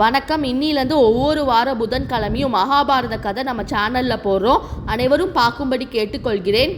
வணக்கம். இன்னிலேருந்து ஒவ்வொரு வார புதன்கிழமையும் மகாபாரத கதை நம்ம சேனலில் போடுறோம். அனைவரும் பார்க்கும்படி கேட்டுக்கொள்கிறேன்.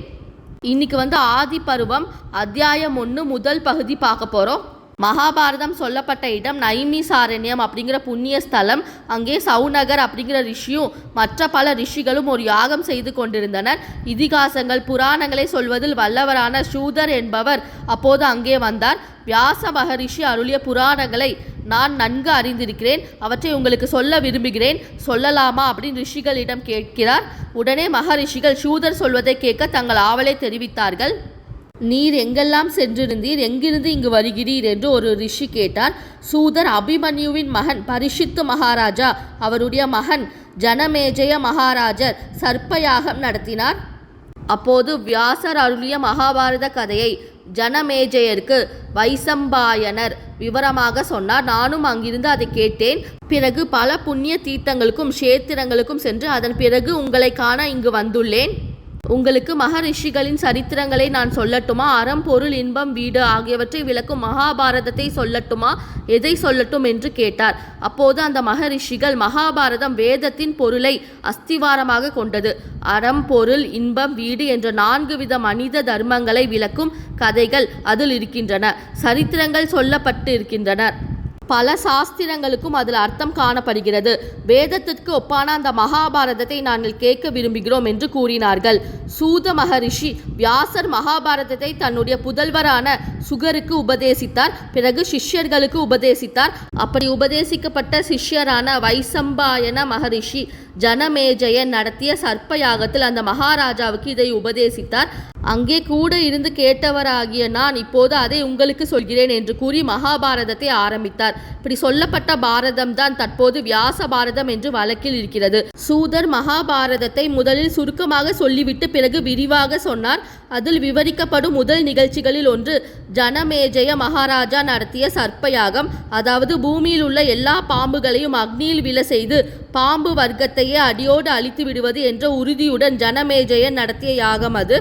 இன்னைக்கு வந்து ஆதி பருவம் அத்தியாயம் ஒன்று முதல் பகுதி பார்க்க போகிறோம் மகாபாரதம் சொல்லப்பட்ட இடம் நைமி சாரண்யம் அப்படிங்கிற புண்ணிய ஸ்தலம். அங்கே சவுநகர் அப்படிங்கிற ரிஷியும் மற்ற பல ரிஷிகளும் ஒரு யாகம் செய்து கொண்டிருந்தனர். இதிகாசங்கள் புராணங்களை சொல்வதில் வல்லவரான சூதர் என்பவர் அப்போது அங்கே வந்தார். வியாச மகரிஷி அருளிய புராணங்களை நான் நன்கு அறிந்திருக்கிறேன். அவற்றை உங்களுக்கு சொல்ல விரும்புகிறேன். சொல்லலாமா அப்படின்னு ரிஷிகளிடம் கேட்கிறார். உடனே மகரிஷிகள் சூதர் சொல்வதை கேட்க தங்கள் ஆவலை தெரிவித்தார்கள். நீர் எங்கெல்லாம் சென்றிருந்தீர் எங்கிருந்து இங்கு வருகிறீர் என்று ஒரு ரிஷி கேட்டார். சூதர் அபிமன்யுவின் மகன் பரிஷித்து மகாராஜா அவருடைய மகன் ஜனமேஜய மகாராஜர் சர்ப்பயாகம் நடத்தினார். அப்போது வியாசர் அருளிய மகாபாரத கதையை ஜனமேஜயருக்கு வைசம்பாயனர் விவரமாக சொன்னார். நானும் அங்கிருந்து அதை கேட்டேன். பிறகு பல புண்ணிய தீர்த்தங்களுக்கும் க்ஷேத்திரங்களுக்கும் சென்று அதன் பிறகு உங்களை காண இங்கு வந்துள்ளேன். உங்களுக்கு மகரிஷிகளின் சரித்திரங்களை நான் சொல்லட்டுமா? அறம் பொருள் இன்பம் வீடு ஆகியவற்றை விளக்கும் மகாபாரதத்தை சொல்லட்டுமா? எதை சொல்லட்டும் என்று கேட்டார். அப்போது அந்த மகரிஷிகள் மகாபாரதம் வேதத்தின் பொருளை அஸ்திவாரமாக கொண்டது. அறம் பொருள் இன்பம் வீடு என்ற நான்கு வித மனித தர்மங்களை விளக்கும் கதைகள் அதில் இருக்கின்றன. சரித்திரங்கள் சொல்லப்பட்டு இருக்கின்றன பல சாஸ்திரங்களுக்கும் அதில் அர்த்தம் காணப்படுகிறது. வேதத்திற்கு ஒப்பான அந்த மகாபாரதத்தை நாங்கள் கேட்க விரும்புகிறோம் என்று கூறினார்கள். சூத மகரிஷி வியாசர் மகாபாரதத்தை தன்னுடைய புதல்வரான சுகருக்கு உபதேசித்தார் பிறகு சிஷ்யர்களுக்கு உபதேசித்தார். அப்படி உபதேசிக்கப்பட்ட சிஷ்யரான வைசம்பாயன மகரிஷி ஜனமேஜயன் நடத்திய சர்ப்ப யாகத்தில் அந்த மகாராஜாவுக்கு இதை உபதேசித்தார். அங்கே கூட இருந்து கேட்டவராகிய நான் இப்போது அதை உங்களுக்கு சொல்கிறேன் என்று கூறி மகாபாரதத்தை ஆரம்பித்தார். இப்படி சொல்லப்பட்ட பாரதம் தான் தற்போது வியாச பாரதம் என்று வழக்கில் இருக்கிறது. சூதர் மகாபாரதத்தை முதலில் சுருக்கமாக சொல்லிவிட்டு பிறகு விரிவாக சொன்னார். அதில் விவரிக்கப்படும் முதல் நிகழ்ச்சிகளில் ஒன்று ஜனமேஜய மகாராஜா நடத்திய சர்ப்பயாகம். அதாவது பூமியில் உள்ள எல்லா பாம்புகளையும் அக்னியில் விழ செய்து பாம்பு வர்க்கத்தையே அடியோடு அழித்து விடுவது என்ற உறுதியுடன் ஜனமேஜயன் நடத்திய யாகம் அது.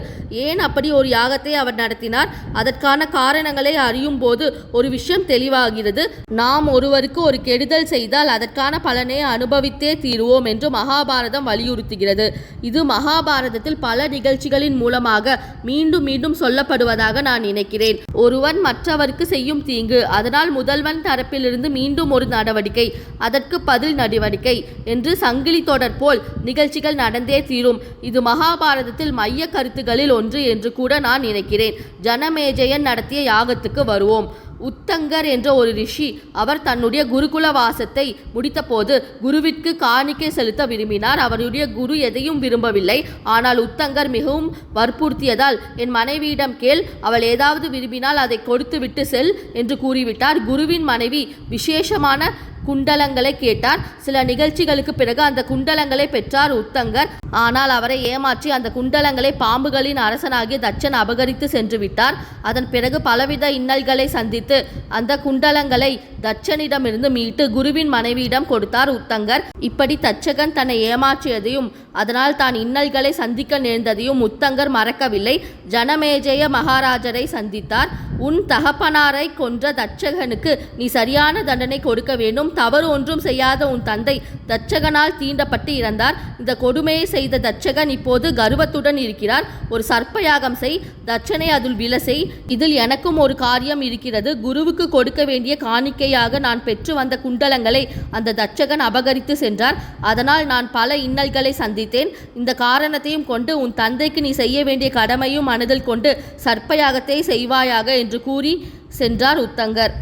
ஏன் அப்படி ஒரு யாகத்தை அவர் நடத்தினார்? அதற்கான காரணங்களை அறியும் போது ஒரு விஷயம் தெளிவாகிறது. நாம் ஒருவருக்கு ஒரு கெடுதல் செய்தால் அதற்கான பலனை அனுபவித்தே தீருவோம் என்று மகாபாரதம் வலியுறுத்துகிறது. இது மகாபாரதத்தில் பல நிகழ்ச்சிகளின் மூலமாக மீண்டும் மீண்டும் சொல்லப்படுவதாக நான் நினைக்கிறேன். ஒருவன் மற்றவருக்கு செய்யும் தீங்கு அதனால் முதல்வன் தரப்பிலிருந்து மீண்டும் ஒரு நடவடிக்கை அதற்கு பதில் நடவடிக்கை என்று சங்கிலி தொடர் போல் நிகழ்ச்சிகள் நடந்தே தீரும். இது மகாபாரதத்தில் மைய கருத்துகளில் ஒன்று என்று கூட நான் நினைக்கிறேன். ஜனமேஜயன் நடத்திய யாகத்துக்கு வருவோம். உத்தங்கர் என்ற ஒரு ரிஷி அவர் தன்னுடைய குருகுல வாசத்தை முடித்தபோது குருவிற்கு காணிக்கை செலுத்த விரும்பினார். அவருடைய குரு எதையும் விரும்பவில்லை. ஆனால் உத்தங்கர் மிகவும் வற்புறுத்தியதால் என் மனைவியிடம் கேள் அவள் ஏதாவது விரும்பினால் அதை கொடுத்துவிட்டு செல் என்று கூறிவிட்டார். குருவின் மனைவி விசேஷமான குண்டலங்களை கேட்டார். சில நிகழ்ச்சிகளுக்கு பிறகு அந்த குண்டலங்களை பெற்றார் உத்தங்கர். ஆனால் அவரை ஏமாற்றி அந்த குண்டலங்களை பாம்புகளின் அரசனாகிய தச்சன் அபகரித்து சென்று விட்டார். அதன் பிறகு பலவித இன்னல்களை சந்தித்து அந்த குண்டலங்களை தச்சனிடமிருந்து மீட்டு குருவின் மனைவியிடம் கொடுத்தார் உத்தங்கர். இப்படி தச்சகன் தன்னை ஏமாற்றியதையும் அதனால் தான் இன்னல்களை சந்திக்க நேர்ந்ததையும் உத்தங்கர் மறக்கவில்லை. ஜனமேஜய மகாராஜரை சந்தித்தார். உன் தகப்பனாரை கொன்ற தட்சகனுக்கு நீ சரியான தண்டனை கொடுக்க வேண்டும். தவறு ஒன்றும் செய்யாத உன் தந்தை தட்சகனால் தீண்டப்பட்டு இறந்தார். இந்த கொடுமையை செய்த தட்சகன் இப்போது கர்வத்துடன் இருக்கிறார். ஒரு சர்ப்பயாகம் செய் தட்சனை அதில் வில செய் இதில் எனக்கும் ஒரு காரியம் இருக்கிறது. குருவுக்கு கொடுக்க வேண்டிய காணிக்கையாக நான் பெற்று வந்த குண்டலங்களை அந்த தட்சகன் அபகரித்து சென்றார். அதனால் நான் பல இன்னல்களை சந்தித்தேன். இந்த காரணத்தையும் கொண்டு உன் தந்தைக்கு நீ செய்ய வேண்டிய கடமையும் மனதில் கொண்டு சர்ப்பயாகத்தை செய்வாயாக என்று கூறி சென்றார் உத்தங்கர்.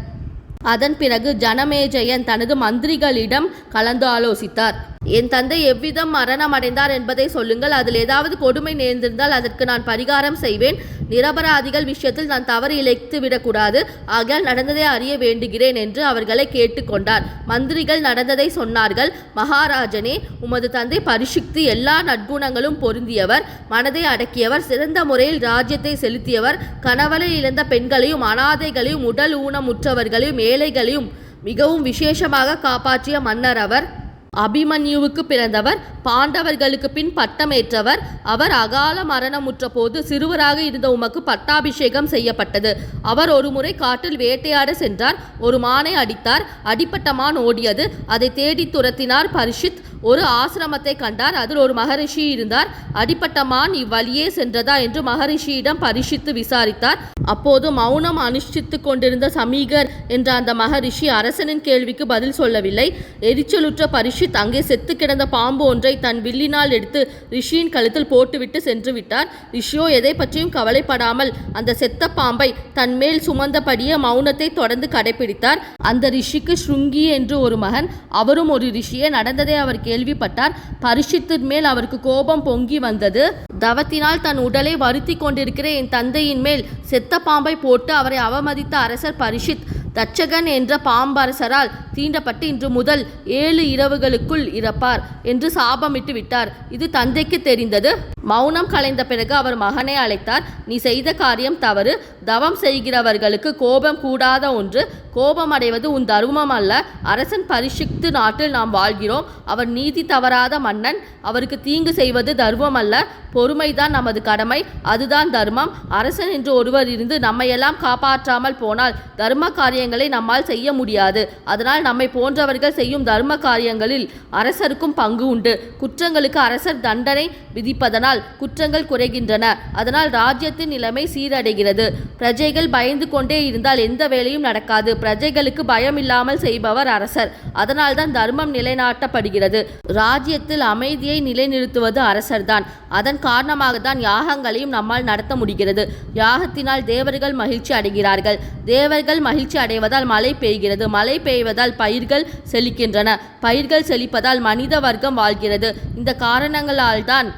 அதன் பிறகு ஜனமேஜயன் தனது மந்திரிகளிடம் கலந்து ஆலோசித்தார். என் தந்தை எவ்விதம் மரணம் அடைந்தார் என்பதை சொல்லுங்கள். அதில் ஏதாவது கொடுமை நேர்ந்திருந்தால் அதற்கு நான் பரிகாரம் செய்வேன். நிரபராதிகள் விஷயத்தில் நான் தவறு இழைத்து விடக்கூடாது. ஆகையால் நடந்ததை அறிய வேண்டுகிறேன் என்று அவர்களை கேட்டுக்கொண்டார். மந்திரிகள் நடந்ததை சொன்னார்கள். மகாராஜனே உமது தந்தை பரிசுக்தி எல்லா நற்குணங்களும் பொருந்தியவர். மனதை அடக்கியவர். சிறந்த முறையில் ராஜ்யத்தை செலுத்தியவர். கணவரை இழந்த பெண்களையும் அனாதைகளையும் உடல் ஊனமுற்றவர்களையும் ஏழைகளையும் மிகவும் விசேஷமாக காப்பாற்றிய மன்னர் அவர். அபிமன்யுவுக்கு பிறந்தவர் பாண்டவர்களுக்கு பின் பட்டமேற்றவர். அவர் அகால மரணமுற்ற போது சிறுவராக இருந்த உமக்கு பட்டாபிஷேகம் செய்யப்பட்டது. அவர் ஒருமுறை காட்டில் வேட்டையாட சென்றார். ஒரு மானை அடித்தார். அடிப்பட்ட மான் ஓடியது. அதை தேடி துரத்தினார் பரிஷித். ஒரு ஆசிரமத்தை கண்டார். அதில் ஒரு மகரிஷி இருந்தார். அடிப்பட்ட மான் இவ்வழியே சென்றதா என்று மகரிஷியிடம் பரிசித்து விசாரித்தார். அப்போது மௌனம் அனுஷ்டித்து கொண்டிருந்த சமீகர் என்ற அந்த மகரிஷி அரசனின் கேள்விக்கு பதில் சொல்லவில்லை. எரிச்சலுற்ற பரிஷித் அங்கே செத்து கிடந்த பாம்பு ஒன்றை தன் வில்லினால் எடுத்து ரிஷியின் கழுத்தில் போட்டுவிட்டு சென்று விட்டார் ரிஷியோ எதை பற்றியும் கவலைப்படாமல் அந்த செத்த பாம்பை தன் மேல் சுமந்தபடியே மௌனத்தை தொடர்ந்து கடைபிடித்தார் அந்த ரிஷிக்கு ஸ்ருங்கி என்று ஒரு மகன் அவரும் ஒரு ரிஷியே நடந்ததை அவர் கேள்விப்பட்டார். பரிஷித்தின் மேல் அவருக்கு கோபம் பொங்கி வந்தது. தவத்தினால் தன் உடலை வருத்தி கொண்டிருக்கிற என் தந்தையின் மேல் செத்த பாம்பை போட்டு அவரை அவமதித்த அரசர் பரிஷித் தட்சகன் என்ற பாம்பரசரால் தீண்டப்பட்டு இன்று முதல் ஏழு இரவுகளுக்குள் இறப்பார் என்று சாபமிட்டு விட்டார். இது தந்தைக்கு தெரிந்தது. மௌனம் கலைந்த பிறகு அவர் மகனை அழைத்தார். நீ செய்த காரியம் தவறு. தவம் செய்கிறவர்களுக்கு கோபம் கூடாத ஒன்று. கோபம் அடைவது உன் தர்மம் அல்ல. அரசன் பரிசுத்து நாட்டில் நாம் வாழ்கிறோம். அவர் நீதி தவறாத மன்னன். அவருக்கு தீங்கு செய்வது தர்மம் அல்ல. பொறுமைதான் நமது கடமை. அதுதான் தர்மம். அரசன் என்று ஒருவர் இருந்து நம்மையெல்லாம் காப்பாற்றாமல் போனால் தர்ம காரியங்களை நம்மால் செய்ய முடியாது. அதனால் நம்மை போன்றவர்கள் செய்யும் தர்ம காரியங்களில் அரசருக்கும் பங்கு உண்டு. குற்றங்களுக்கு அரசர் தண்டனை விதிப்பதனால் குற்றங்கள் குறைகின்றன. அதனால் ராஜ்யத்தின் நிலைமை சீரடைகிறது. பிரஜைகள் பயந்து கொண்டே இருந்தால் எந்த வேலையும் நடக்காது. பிரஜைகளுக்கு பயம் இல்லாமல் செய்பவர் அரசர். அதனால்தான் தர்மம் நிலைநாட்டப்படுகிறது. ராஜ்யத்தில் அமைதியை நிலைநிறுத்துவது அரசர்தான். அதன் காரணமாக தான் யாகங்களையும் நம்மால் நடத்த முடிகிறது. யாகத்தினால் தேவர்கள் மகிழ்ச்சி அடைகிறார்கள். தேவர்கள் மகிழ்ச்சி அடைவதால் மழை பெய்கிறது. மழை பெய்வதால் பயிர்கள் செழிக்கின்றன. பயிர்கள் செழிப்பதால் மனித வர்க்கம் வாழ்கிறது. இந்த காரணங்களால் தான்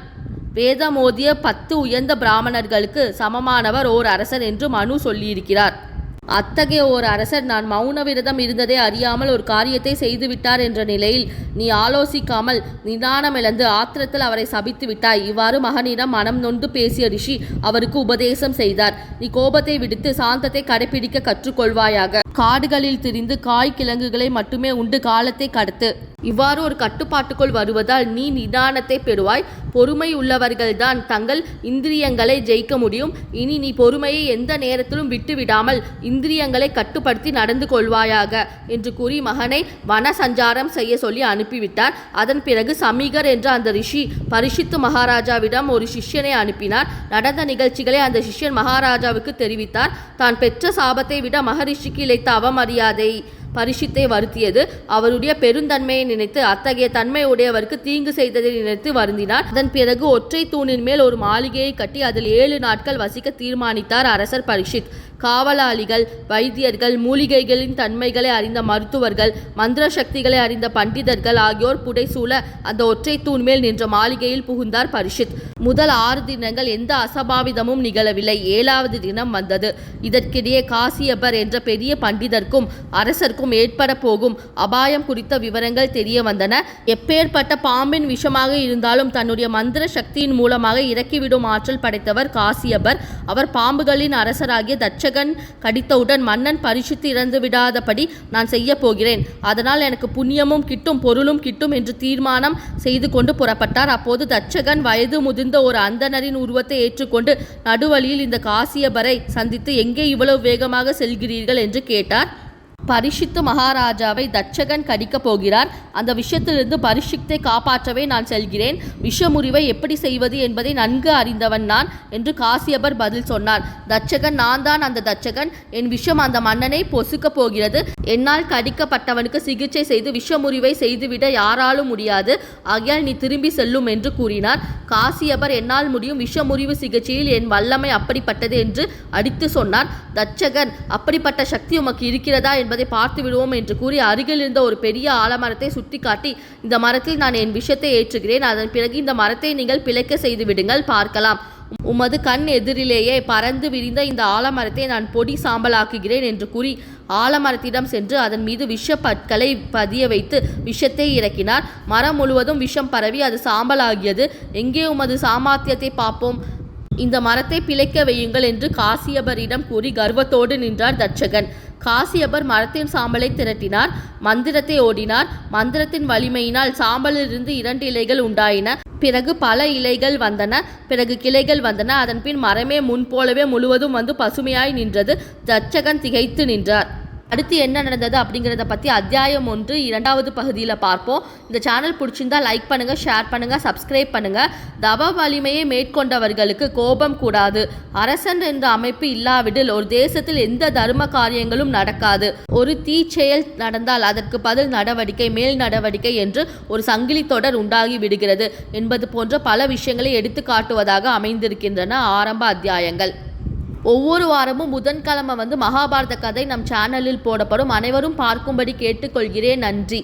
வேதமோதிய பத்து உயர்ந்த பிராமணர்களுக்கு சமமானவர் ஓர் அரசர் என்று மனு சொல்லியிருக்கிறார். அத்தகைய ஓர் அரசர் நான் மௌன விரதம் இருந்ததை அறியாமல் ஒரு காரியத்தை செய்துவிட்டார் என்ற நிலையில் நீ ஆலோசிக்காமல் நிதானமிழந்து ஆத்திரத்தில் அவரை சபித்து விட்டாய். இவ்வாறு மகனிடம் மனம் நொந்து பேசிய ரிஷி அவருக்கு உபதேசம் செய்தார். நீ கோபத்தை விடுத்து சாந்தத்தை கடைபிடிக்க கற்றுக்கொள்வாயாக. காடுகளில் திரிந்து காய் கிழங்குகளை மட்டுமே உண்டு காலத்தை கடத்து. இவ்வாறு ஒரு கட்டுப்பாட்டுக்குள் வருவதால் நீ நிதானத்தை பெறுவாய். பொறுமை உள்ளவர்கள்தான் தங்கள் இந்திரியங்களை ஜெயிக்க முடியும். இனி நீ பொறுமையை எந்த நேரத்திலும் விட்டுவிடாமல் இந்திரியங்களை கட்டுப்படுத்தி நடந்து கொள்வாயாக என்று கூறி மகனை வன சஞ்சாரம் செய்ய சொல்லி அனுப்பிவிட்டார். அதன் பிறகு சமீகர் என்ற அந்த ரிஷி பரிஷித்து மகாராஜாவிடம் ஒரு சிஷ்யனை அனுப்பினார். நடந்த நிகழ்ச்சிகளை அந்த சிஷ்யன் மகாராஜாவுக்கு தெரிவித்தார். தான் பெற்ற சாபத்தை விட மகரிஷிக்கு இழைத்த அவமரியாதை பரிசித்தை வருத்தியது. அவருடைய பெருந்தன்மையை நினைத்து அத்தகைய தன்மை உடையவருக்கு தீங்கு செய்ததை நினைத்து வருந்தினார். அதன் பிறகு ஒற்றை தூணின் மேல் ஒரு மாளிகையை கட்டி அதில் ஏழு நாட்கள் வசிக்க தீர்மானித்தார் அரசர் பரிஷித் காவலாளிகள் வைத்தியர்கள் மூலிகைகளின் தன்மைகளை அறிந்த மருத்துவர்கள் மந்திர சக்திகளை அறிந்த பண்டிதர்கள் ஆகியோர் புடைசூழ அந்த ஒற்றை தூண் மேல் நின்ற மாளிகையில் புகுந்தார் பரிஷித். முதல் ஆறு தினங்கள் எந்த அசபாவிதமும் நிகழவில்லை. ஏழாவது தினம் வந்தது. இதற்கிடையே காசியப்பர் என்ற பெரிய பண்டிதர்க்கும் அரசர்க்கும் ஏற்பட போகும் அபாயம் குறித்த விவரங்கள் தெரிய வந்தன. எப்பேற்பட்ட பாம்பின் விஷமாக இருந்தாலும் தன்னுடைய மந்திர சக்தியின் மூலமாக இறக்கிவிடும் ஆற்றல் படைத்தவர் காசியப்பர். அவர் பாம்புகளின் அரசராகிய தட்சகன் கடித்தவுடன் மன்னன் பரிசுத்து இறந்து விடாதபடி நான் செய்ய போகிறேன் அதனால் எனக்கு புண்ணியமும் கிட்டும் பொருளும் கிட்டும் என்று தீர்மானம் செய்து கொண்டு புறப்பட்டார். அப்போது தட்சகன் வயது முதிர்ந்த ஒரு அந்தணரின் உருவத்தை ஏற்றுக்கொண்டு நடுவழியில் இந்த காசியபரை சந்தித்து எங்கே இவ்வளவு வேகமாக செல்கிறீர்கள்? என்று கேட்டார். பரிஷித்து மகாராஜாவை தட்சகன் கடிக்கப் போகிறார். அந்த விஷயத்திலிருந்து பரிஷித்தை காப்பாற்றவே நான் செல்கிறேன். விஷமுறிவை எப்படி செய்வது என்பதை நன்கு அறிந்தவன் நான் என்று காசியபர் பதில் சொன்னார். தட்சகன் நான் தான் அந்த தட்சகன். என் விஷம் அந்த மன்னனை பொசுக்கப் போகிறது. என்னால் கடிக்கப்பட்டவனுக்கு சிகிச்சை செய்து விஷமுறிவை செய்துவிட யாராலும் முடியாது. ஆகையால் நீ திரும்பி செல்லும் என்று கூறினார். காசியபர் என்னால் முடியும் விஷமுறிவு சிகிச்சையில் என் வல்லமை அப்படிப்பட்டது என்று அடித்து சொன்னார். தட்சகன் அப்படிப்பட்ட சக்தி உமக்கு இருக்கிறதா என்பதை பார்த்து விடுவோம் என்று கூறி அருகில் இருந்த ஒரு பெரிய ஆலமரத்தை சுட்டிக்காட்டி இந்த மரத்தில் நான் என் விஷத்தை ஏற்றுகிறேன். அதன் பிறகு இந்த மரத்தை நீங்கள் பிழைக்க செய்து விடுங்கள் பார்க்கலாம். உமது கண் எதிரிலேயே பறந்து விரிந்த இந்த ஆலமரத்தை நான் பொடி சாம்பலாக்குகிறேன் என்று கூறி ஆலமரத்திடம் சென்று அதன் மீது விஷ பற்களை பதிய வைத்து விஷத்தை இறக்கினார். மரம் முழுவதும் விஷம் பரவி அது சாம்பலாகியது. எங்கே உமது சாமர்த்தியத்தை பார்ப்போம்? இந்த மரத்தை பிழைக்க வையுங்கள் என்று காசியபரிடம் கூறி கர்வத்தோடு நின்றார் தட்சகன். காசியபர் மரத்தின் சாம்பலை திரட்டினார். மந்திரத்தை ஓடினார். மந்திரத்தின் வலிமையினால் சாம்பலிலிருந்து இரண்டு இலைகள் உண்டாயின. பிறகு பல இலைகள் வந்தன. பிறகு கிளைகள் வந்தன. அதன்பின் மரமே முன்போலவே முழுவதும் வந்து பசுமையாய் நின்றது. தச்சகன் திகைத்து நின்றார். அடுத்து என்ன நடந்தது அப்படிங்கிறத பற்றி அத்தியாயம் ஒன்று இரண்டாவது பகுதியில் பார்ப்போம். இந்த சேனல் பிடிச்சிருந்தால் லைக் பண்ணுங்கள் ஷேர் பண்ணுங்கள் சப்ஸ்கிரைப் பண்ணுங்கள் தவ வலிமையை மேற்கொண்டவர்களுக்கு கோபம் கூடாது. அரசன் என்ற அமைப்பு இல்லாவிடில் ஒரு தேசத்தில் எந்த தர்ம காரியங்களும் நடக்காது. ஒரு தீச்செயல் நடந்தால் அதற்கு பதில் நடவடிக்கை மேல் நடவடிக்கை என்று ஒரு சங்கிலி தொடர் உண்டாகி விடுகிறது. என்பது போன்ற பல விஷயங்களை எடுத்து காட்டுவதாக அமைந்திருக்கின்றன ஆரம்ப அத்தியாயங்கள். ஒவ்வொரு வாரமும் புதன்கிழமை வந்து மகாபாரத கதை நம் சேனலில் போடப்படும். அனைவரும் பார்க்கும்படி கேட்டுக்கொள்கிறேன். நன்றி.